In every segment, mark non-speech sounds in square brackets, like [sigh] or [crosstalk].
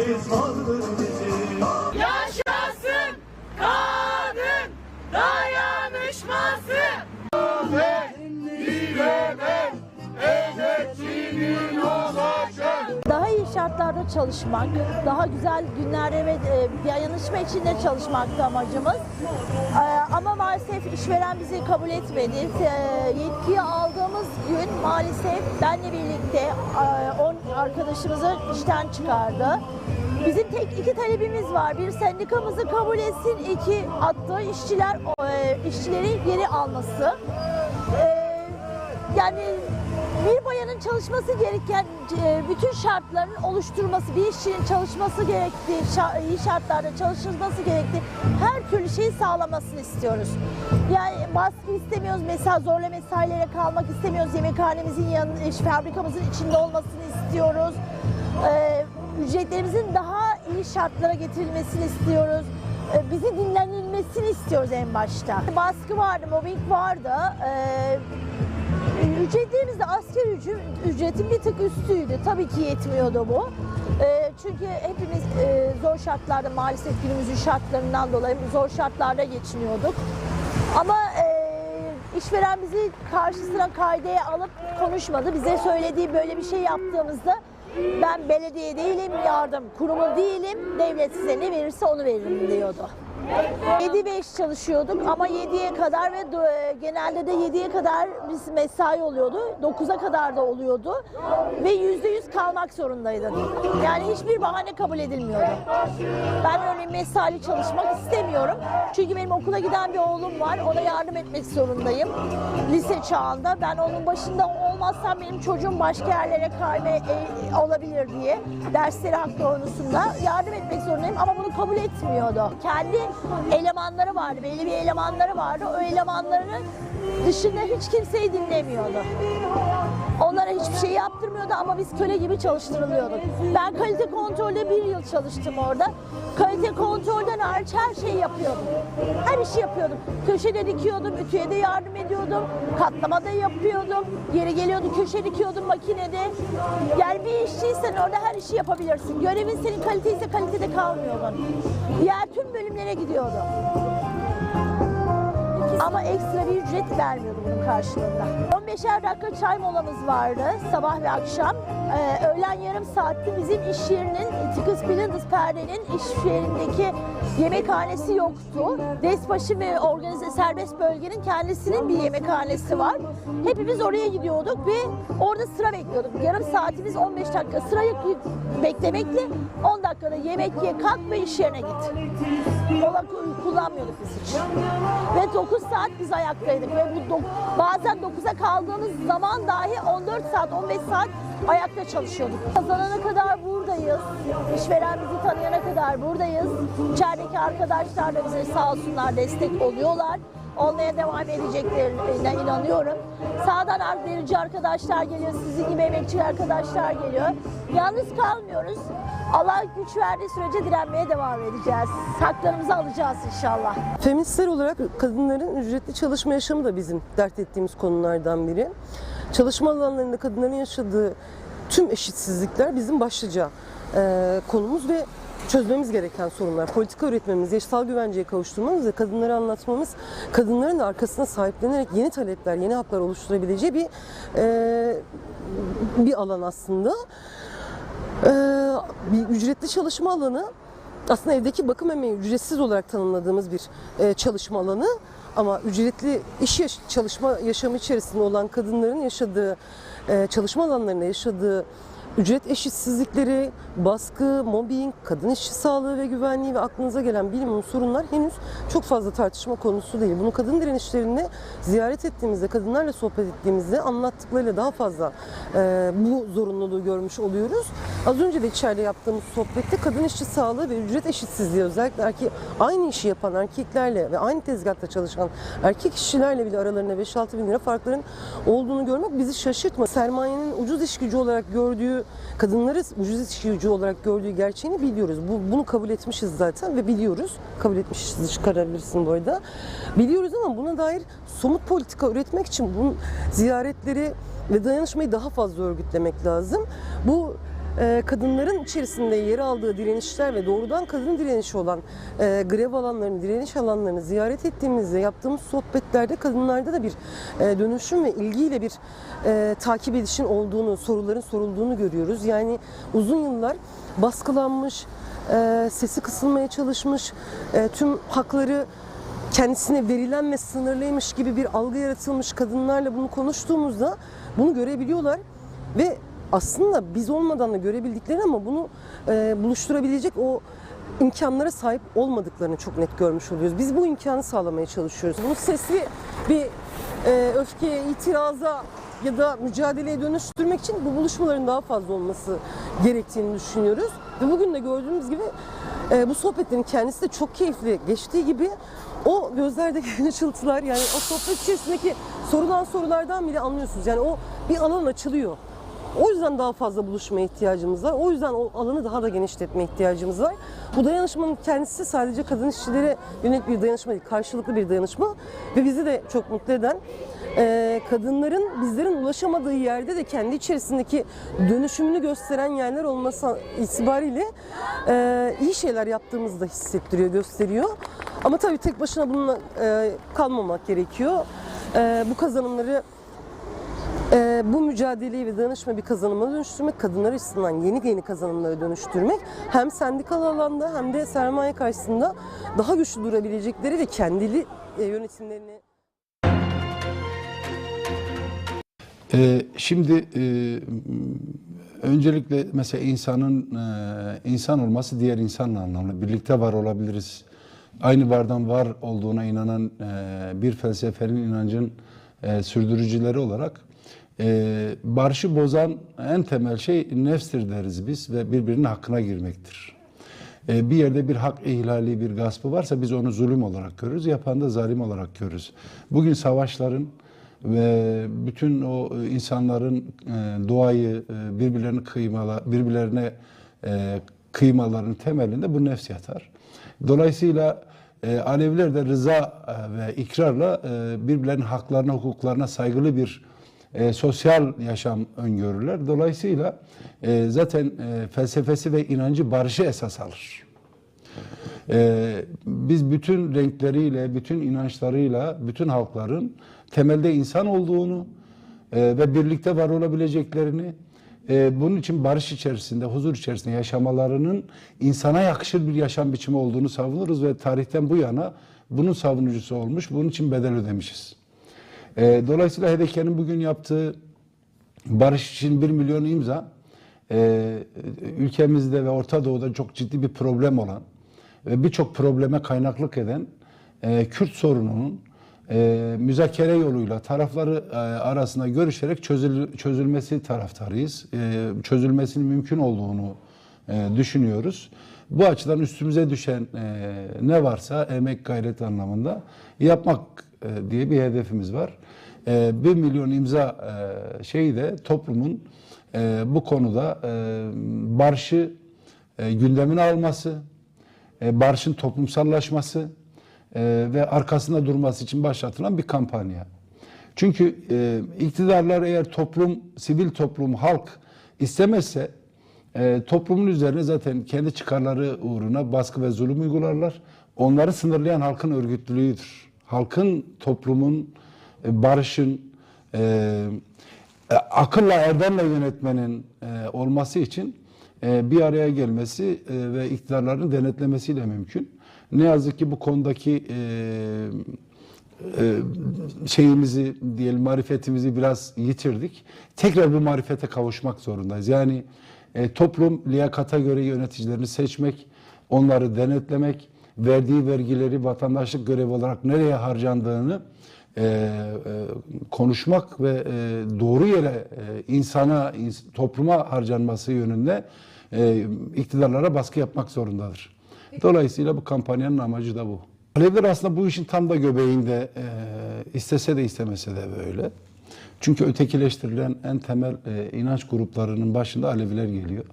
işimiz iyi şartlarda çalışmak, daha güzel günlerde ve e, dayanışma içinde çalışmaktı amacımız. E, Ama maalesef işveren bizi kabul etmedi. E, Yetkiyi aldığımız gün maalesef benle birlikte 10 arkadaşımızı işten çıkardı. Bizim tek iki talebimiz var. Bir sendikamızı kabul etsin, iki attığı işçiler işçileri geri alması. Yani bir bayanın çalışması gereken e, bütün şartların oluşturması, bir işçinin çalışması gerektiği, iyi şartlarda çalışılması gerektiği her türlü şeyi sağlamasını istiyoruz. Yani baskı istemiyoruz, mesela zorla mesailere kalmak istemiyoruz. Yemekhanemizin yanı, iş fabrikamızın içinde olmasını istiyoruz. Ee, ücretlerimizin daha iyi şartlara getirilmesini istiyoruz. Ee, bizi dinlenilmesini istiyoruz en başta. Baskı vardı, mobbing vardı. Ee, Ücretlerimiz de asgari ücret, ücretin bir tık üstüydü. Tabii ki yetmiyordu bu. Ee, çünkü hepimiz e, zor şartlarda maalesef günümüzün şartlarından dolayı zor şartlarda geçiniyorduk. Ama e, işveren bizi karşısına kaydeye alıp konuşmadı. Bize söylediği böyle bir şey yaptığımızda ben belediye değilim, yardım kurumu değilim, devlet size ne verirse onu veririm diyordu. 7-5 çalışıyorduk ama 7'ye kadar ve genelde de 7'ye kadar biz mesai oluyordu. 9'a kadar da oluyordu ve %100 kalmak zorundaydın. Yani hiçbir bahane kabul edilmiyordu. Ben örneğin mesai çalışmak istemiyorum. Çünkü benim okula giden bir oğlum var. Ona yardım etmek zorundayım. Lise çağında. Ben onun başında olmazsam benim çocuğum başka yerlere kayma e, olabilir diye dersleri hak konusunda yardım etmek zorundayım ama bunu kabul etmiyordu. Kendi elemanları vardı, belli bir elemanları vardı. O elemanların dışında hiç kimseyi dinlemiyordu. Onlara hiçbir şey yaptırmıyordu ama biz köle gibi çalıştırılıyorduk. Ben kalite kontrolde bir yıl çalıştım orada. Kalite kontrolden hariç her şeyi yapıyordum. Her işi yapıyordum. Köşede dikiyordum, ütüye de yardım ediyordum. Katlamada yapıyordum. Yeri geliyordu köşe dikiyordum makinede. Yani bir işçiysen orada her işi yapabilirsin. Görevin senin kaliteyse kalitede kalmıyordun. Diğer tüm bölümlere gidiyordu. Ama ekstra bir ücret vermiyordu bunun karşılığında. 15'er dakika çay molamız vardı sabah ve akşam. Ee, öğlen yarım saatti bizim iş yerinin Ticus Blinders Perde'nin iş yerindeki yemekhanesi yoktu. Desbaşı ve organize serbest bölgenin kendisinin bir yemekhanesi var. Hepimiz oraya gidiyorduk ve orada sıra bekliyorduk. Yarım saatimiz 15 dakika sırayı beklemekle 10 dakikada yemek ye kalk ve iş yerine git. Mola kullanmıyorduk biz hiç. Ve 9 saat biz ayaktaydık ve bu bazen 9'a kaldığımız zaman dahi 14 saat 15 saat ayakta çalışıyorduk. Kazanana kadar buradayız. İşveren bizi tanıyana kadar buradayız. İçerideki arkadaşlar da bize sağ olsunlar destek oluyorlar. Olmaya devam edeceklerine inanıyorum. Sağdan verici arkadaşlar geliyor, sizin gibi emekçi arkadaşlar geliyor. Yalnız kalmıyoruz. Allah güç verdiği sürece direnmeye devam edeceğiz. Haklarımızı alacağız inşallah. Feministler olarak kadınların ücretli çalışma yaşamı da bizim dert ettiğimiz konulardan biri. Çalışma alanlarında kadınların yaşadığı tüm eşitsizlikler bizim başlıca e, konumuz ve çözmemiz gereken sorunlar. Politika üretmemiz, yaşasal güvenceye kavuşturmamız ve kadınlara anlatmamız, kadınların arkasına sahiplenerek yeni talepler, yeni haklar oluşturabileceği bir e, bir alan aslında. Ee, bir ücretli çalışma alanı aslında evdeki bakım emeği ücretsiz olarak tanımladığımız bir e, çalışma alanı ama ücretli iş yaş- çalışma yaşamı içerisinde olan kadınların yaşadığı e, çalışma alanlarında yaşadığı ücret eşitsizlikleri, baskı, mobbing, kadın işçi sağlığı ve güvenliği ve aklınıza gelen bilimum sorunlar henüz çok fazla tartışma konusu değil. Bunu kadın direnişlerini ziyaret ettiğimizde, kadınlarla sohbet ettiğimizde anlattıklarıyla daha fazla e, bu zorunluluğu görmüş oluyoruz. Az önce de içeride yaptığımız sohbette kadın işçi sağlığı ve ücret eşitsizliği özellikle erkek, aynı işi yapan erkeklerle ve aynı tezgahta çalışan erkek işçilerle bile aralarında 5-6 bin lira farkların olduğunu görmek bizi şaşırtma. Sermayenin ucuz iş gücü olarak gördüğü, kadınları ucuz iş olarak gördüğü gerçeğini biliyoruz. Bu, bunu kabul etmişiz zaten ve biliyoruz. Kabul etmişiz çıkarabilirsin bu arada. Biliyoruz ama buna dair somut politika üretmek için bunun ziyaretleri ve dayanışmayı daha fazla örgütlemek lazım. Bu kadınların içerisinde yer aldığı direnişler ve doğrudan kadın direnişi olan e, grev alanlarını, direniş alanlarını ziyaret ettiğimizde yaptığımız sohbetlerde kadınlarda da bir e, dönüşüm ve ilgiyle bir e, takip edişin olduğunu, soruların sorulduğunu görüyoruz. Yani uzun yıllar baskılanmış, e, sesi kısılmaya çalışmış, e, tüm hakları kendisine verilen ve sınırlıymış gibi bir algı yaratılmış kadınlarla bunu konuştuğumuzda bunu görebiliyorlar ve aslında biz olmadan da görebildikleri ama bunu e, buluşturabilecek o imkanlara sahip olmadıklarını çok net görmüş oluyoruz. Biz bu imkanı sağlamaya çalışıyoruz. Bunu sesli bir e, öfkeye, itiraza ya da mücadeleye dönüştürmek için bu buluşmaların daha fazla olması gerektiğini düşünüyoruz. Ve bugün de gördüğümüz gibi e, bu sohbetlerin kendisi de çok keyifli geçtiği gibi o gözlerdeki [laughs] ışıltılar yani o sohbet içerisindeki sorulan sorulardan bile anlıyorsunuz. Yani o bir alan açılıyor. O yüzden daha fazla buluşmaya ihtiyacımız var. O yüzden o alanı daha da genişletmeye ihtiyacımız var. Bu dayanışmanın kendisi sadece kadın işçilere yönelik bir dayanışma değil, karşılıklı bir dayanışma. Ve bizi de çok mutlu eden e, kadınların bizlerin ulaşamadığı yerde de kendi içerisindeki dönüşümünü gösteren yerler olması itibariyle e, iyi şeyler yaptığımızı da hissettiriyor, gösteriyor. Ama tabii tek başına bununla e, kalmamak gerekiyor. Bu kazanımları ee, bu mücadeleyi ve danışma bir kazanıma dönüştürmek, kadınlar açısından yeni yeni kazanımlara dönüştürmek hem sendikal alanda hem de sermaye karşısında daha güçlü durabilecekleri ve kendili e, yönetimlerini Ee, şimdi e, öncelikle mesela insanın e, insan olması diğer insanla anlamlı. Birlikte var olabiliriz. Aynı vardan var olduğuna inanan e, bir felsefenin inancın e, sürdürücüleri olarak e, barışı bozan en temel şey nefstir deriz biz ve birbirinin hakkına girmektir. E, bir yerde bir hak ihlali, bir gaspı varsa biz onu zulüm olarak görürüz, yapan da zalim olarak görürüz. Bugün savaşların ve bütün o e, insanların e, doğayı e, birbirlerini kıymala, birbirlerine e, kıymaların temelinde bu nefs yatar. Dolayısıyla e, Aleviler de rıza e, ve ikrarla e, birbirlerinin haklarına, hukuklarına saygılı bir e, sosyal yaşam öngörürler. Dolayısıyla e, zaten e, felsefesi ve inancı barışı esas alır. Ee, biz bütün renkleriyle, bütün inançlarıyla, bütün halkların temelde insan olduğunu e, ve birlikte var olabileceklerini, e, bunun için barış içerisinde, huzur içerisinde yaşamalarının insana yakışır bir yaşam biçimi olduğunu savunuruz ve tarihten bu yana bunun savunucusu olmuş, bunun için bedel ödemişiz. E, dolayısıyla HDP'nin bugün yaptığı barış için 1 milyon imza, e, ülkemizde ve Orta Doğu'da çok ciddi bir problem olan ve birçok probleme kaynaklık eden e, Kürt sorununun e, müzakere yoluyla tarafları e, arasında görüşerek çözül, çözülmesi taraftarıyız. E, çözülmesinin mümkün olduğunu e, düşünüyoruz. Bu açıdan üstümüze düşen e, ne varsa emek gayret anlamında yapmak e, diye bir hedefimiz var. E, 1 milyon imza e, şeyi de toplumun e, bu konuda e, barışı e, gündemine alması, barışın toplumsallaşması ve arkasında durması için başlatılan bir kampanya. Çünkü iktidarlar eğer toplum, sivil toplum, halk istemezse toplumun üzerine zaten kendi çıkarları uğruna baskı ve zulüm uygularlar. Onları sınırlayan halkın örgütlülüğüdür. Halkın, toplumun, e, barışın, e, e, akılla erdemle yönetmenin e, olması için e, bir araya gelmesi e, ve iktidarların denetlemesiyle mümkün. Ne yazık ki bu konudaki e, e, şeyimizi diyelim marifetimizi biraz yitirdik. Tekrar bu marifete kavuşmak zorundayız. Yani e, toplum liyakata göre yöneticilerini seçmek, onları denetlemek, verdiği vergileri vatandaşlık görevi olarak nereye harcandığını e, e, konuşmak ve e, doğru yere e, insana, ins- topluma harcanması yönünde e, iktidarlara baskı yapmak zorundadır. Dolayısıyla bu kampanyanın amacı da bu. Aleviler aslında bu işin tam da göbeğinde e, istese de istemese de böyle. Çünkü ötekileştirilen en temel e, inanç gruplarının başında Aleviler geliyor.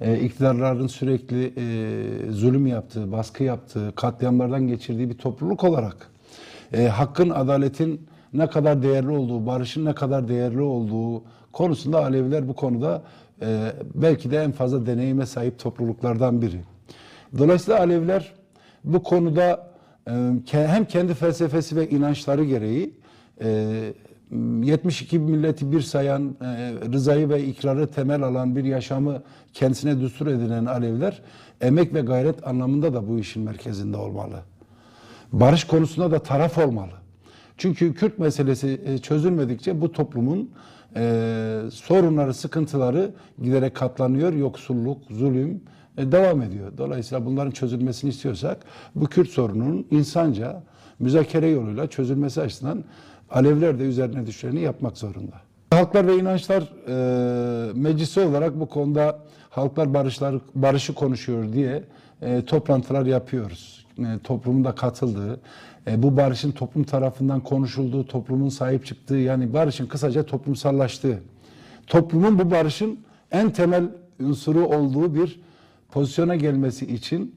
E, iktidarların sürekli e, zulüm yaptığı, baskı yaptığı, katliamlardan geçirdiği bir topluluk olarak e, hakkın, adaletin ne kadar değerli olduğu, barışın ne kadar değerli olduğu konusunda Aleviler bu konuda e, belki de en fazla deneyime sahip topluluklardan biri. Dolayısıyla Aleviler bu konuda hem kendi felsefesi ve inançları gereği 72 milleti bir sayan, e, rızayı ve ikrarı temel alan bir yaşamı kendisine düstur edinen Aleviler emek ve gayret anlamında da bu işin merkezinde olmalı. Barış konusunda da taraf olmalı. Çünkü Kürt meselesi e, çözülmedikçe bu toplumun e, sorunları, sıkıntıları giderek katlanıyor. Yoksulluk, zulüm devam ediyor. Dolayısıyla bunların çözülmesini istiyorsak bu Kürt sorununun insanca müzakere yoluyla çözülmesi açısından Aleviler de üzerine düşeni yapmak zorunda. Halklar ve İnançlar e, Meclisi olarak bu konuda halklar barışlar barışı konuşuyor diye e, toplantılar yapıyoruz. E, toplumun da katıldığı, e, bu barışın toplum tarafından konuşulduğu, toplumun sahip çıktığı yani barışın kısaca toplumsallaştığı, toplumun bu barışın en temel unsuru olduğu bir pozisyona gelmesi için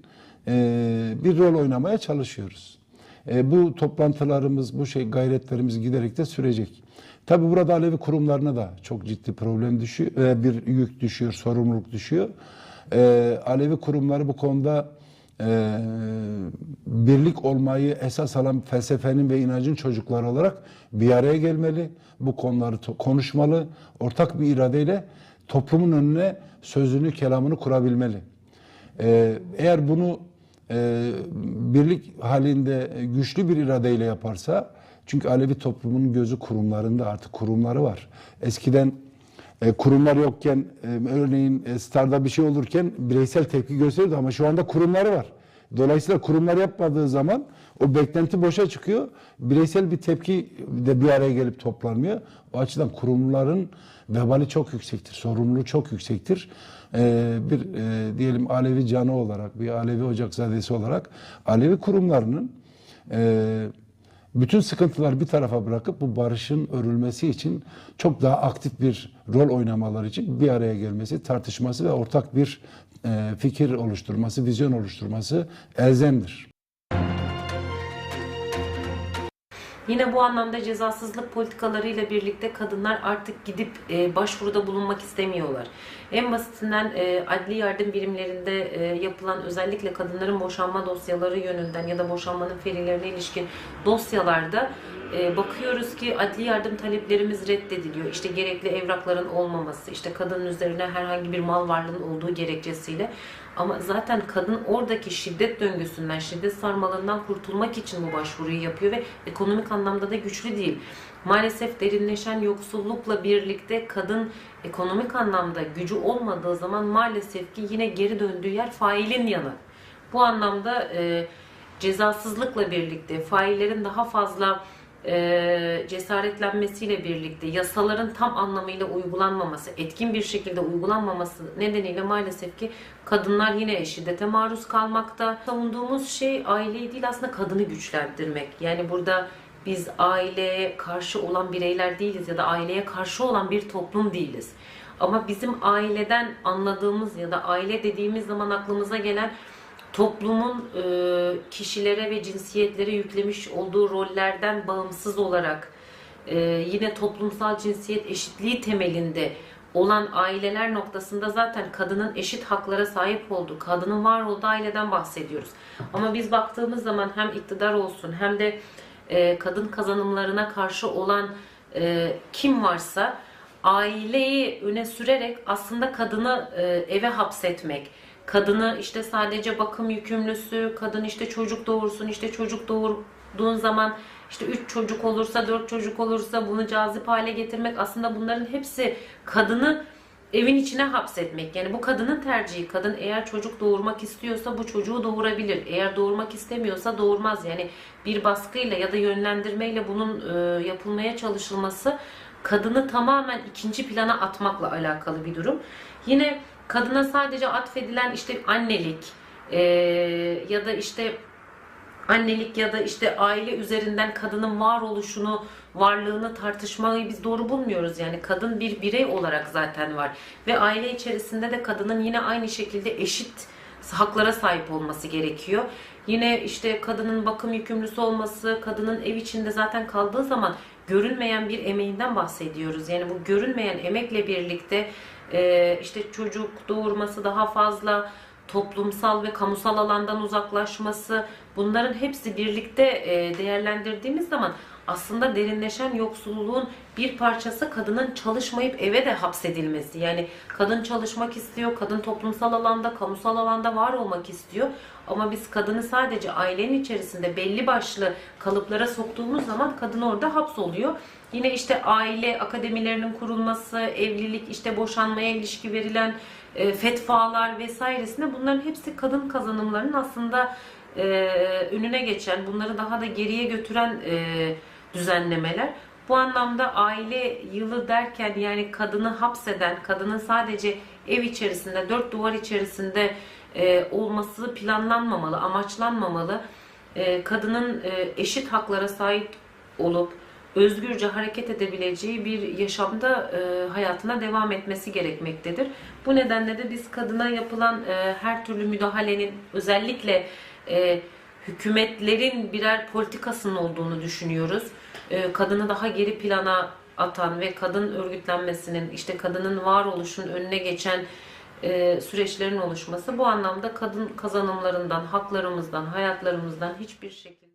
e, bir rol oynamaya çalışıyoruz. E, bu toplantılarımız, bu şey gayretlerimiz giderek de sürecek. Tabi burada Alevi kurumlarına da çok ciddi problem düşüyor, e, bir yük düşüyor, sorumluluk düşüyor. E, Alevi kurumları bu konuda birlik olmayı esas alan felsefenin ve inancın çocukları olarak bir araya gelmeli. Bu konuları konuşmalı. Ortak bir iradeyle toplumun önüne sözünü, kelamını kurabilmeli. Eğer bunu e, birlik halinde güçlü bir iradeyle yaparsa, çünkü Alevi toplumunun gözü kurumlarında artık kurumları var. Eskiden e, kurumlar yokken, e, örneğin Star'da bir şey olurken bireysel tepki gösteriyordu ama şu anda kurumları var. Dolayısıyla kurumlar yapmadığı zaman o beklenti boşa çıkıyor. Bireysel bir tepki de bir araya gelip toplanmıyor. O açıdan kurumların vebali çok yüksektir, sorumluluğu çok yüksektir. Ee, bir e, diyelim Alevi canı olarak, bir Alevi Ocakzadesi olarak Alevi kurumlarının e, bütün sıkıntılar bir tarafa bırakıp bu barışın örülmesi için çok daha aktif bir rol oynamaları için bir araya gelmesi, tartışması ve ortak bir fikir oluşturması, vizyon oluşturması elzemdir. Yine bu anlamda cezasızlık politikalarıyla birlikte kadınlar artık gidip e, başvuruda bulunmak istemiyorlar. En basitinden e, adli yardım birimlerinde e, yapılan özellikle kadınların boşanma dosyaları yönünden ya da boşanmanın ferilerine ilişkin dosyalarda e, bakıyoruz ki adli yardım taleplerimiz reddediliyor. İşte gerekli evrakların olmaması, işte kadının üzerine herhangi bir mal varlığının olduğu gerekçesiyle. Ama zaten kadın oradaki şiddet döngüsünden, şiddet sarmalından kurtulmak için bu başvuruyu yapıyor ve ekonomik anlamda da güçlü değil. Maalesef derinleşen yoksullukla birlikte kadın ekonomik anlamda gücü olmadığı zaman maalesef ki yine geri döndüğü yer failin yanı. Bu anlamda e, cezasızlıkla birlikte faillerin daha fazla e, cesaretlenmesiyle birlikte yasaların tam anlamıyla uygulanmaması, etkin bir şekilde uygulanmaması nedeniyle maalesef ki kadınlar yine şiddete maruz kalmakta. Savunduğumuz şey aileyi değil aslında kadını güçlendirmek. Yani burada biz aileye karşı olan bireyler değiliz ya da aileye karşı olan bir toplum değiliz. Ama bizim aileden anladığımız ya da aile dediğimiz zaman aklımıza gelen toplumun e, kişilere ve cinsiyetlere yüklemiş olduğu rollerden bağımsız olarak e, yine toplumsal cinsiyet eşitliği temelinde olan aileler noktasında zaten kadının eşit haklara sahip olduğu, kadının var olduğu aileden bahsediyoruz. Ama biz baktığımız zaman hem iktidar olsun hem de e, kadın kazanımlarına karşı olan e, kim varsa aileyi öne sürerek aslında kadını e, eve hapsetmek, kadını işte sadece bakım yükümlüsü, kadın işte çocuk doğursun, işte çocuk doğurduğun zaman işte üç çocuk olursa, dört çocuk olursa bunu cazip hale getirmek aslında bunların hepsi kadını evin içine hapsetmek. Yani bu kadının tercihi. Kadın eğer çocuk doğurmak istiyorsa bu çocuğu doğurabilir. Eğer doğurmak istemiyorsa doğurmaz. Yani bir baskıyla ya da yönlendirmeyle bunun e, yapılmaya çalışılması kadını tamamen ikinci plana atmakla alakalı bir durum. Yine kadına sadece atfedilen işte annelik e, ya da işte annelik ya da işte aile üzerinden kadının varoluşunu, varlığını tartışmayı biz doğru bulmuyoruz. Yani kadın bir birey olarak zaten var. Ve aile içerisinde de kadının yine aynı şekilde eşit haklara sahip olması gerekiyor. Yine işte kadının bakım yükümlüsü olması, kadının ev içinde zaten kaldığı zaman görünmeyen bir emeğinden bahsediyoruz. Yani bu görünmeyen emekle birlikte e, işte çocuk doğurması daha fazla, toplumsal ve kamusal alandan uzaklaşması bunların hepsi birlikte e, değerlendirdiğimiz zaman aslında derinleşen yoksulluğun bir parçası kadının çalışmayıp eve de hapsedilmesi. Yani kadın çalışmak istiyor, kadın toplumsal alanda, kamusal alanda var olmak istiyor. Ama biz kadını sadece ailenin içerisinde belli başlı kalıplara soktuğumuz zaman kadın orada hapsoluyor. Yine işte aile akademilerinin kurulması, evlilik, işte boşanmaya ilişki verilen e, fetvalar vesairesinde bunların hepsi kadın kazanımlarının aslında e, önüne geçen, bunları daha da geriye götüren e, düzenlemeler. Bu anlamda aile yılı derken yani kadını hapseden, kadının sadece ev içerisinde, dört duvar içerisinde e, olması planlanmamalı, amaçlanmamalı. E, kadının e, eşit haklara sahip olup özgürce hareket edebileceği bir yaşamda e, hayatına devam etmesi gerekmektedir. Bu nedenle de biz kadına yapılan e, her türlü müdahalenin özellikle e, hükümetlerin birer politikasının olduğunu düşünüyoruz. E, kadını daha geri plana atan ve kadın örgütlenmesinin, işte kadının varoluşun önüne geçen e, süreçlerin oluşması bu anlamda kadın kazanımlarından, haklarımızdan, hayatlarımızdan hiçbir şekilde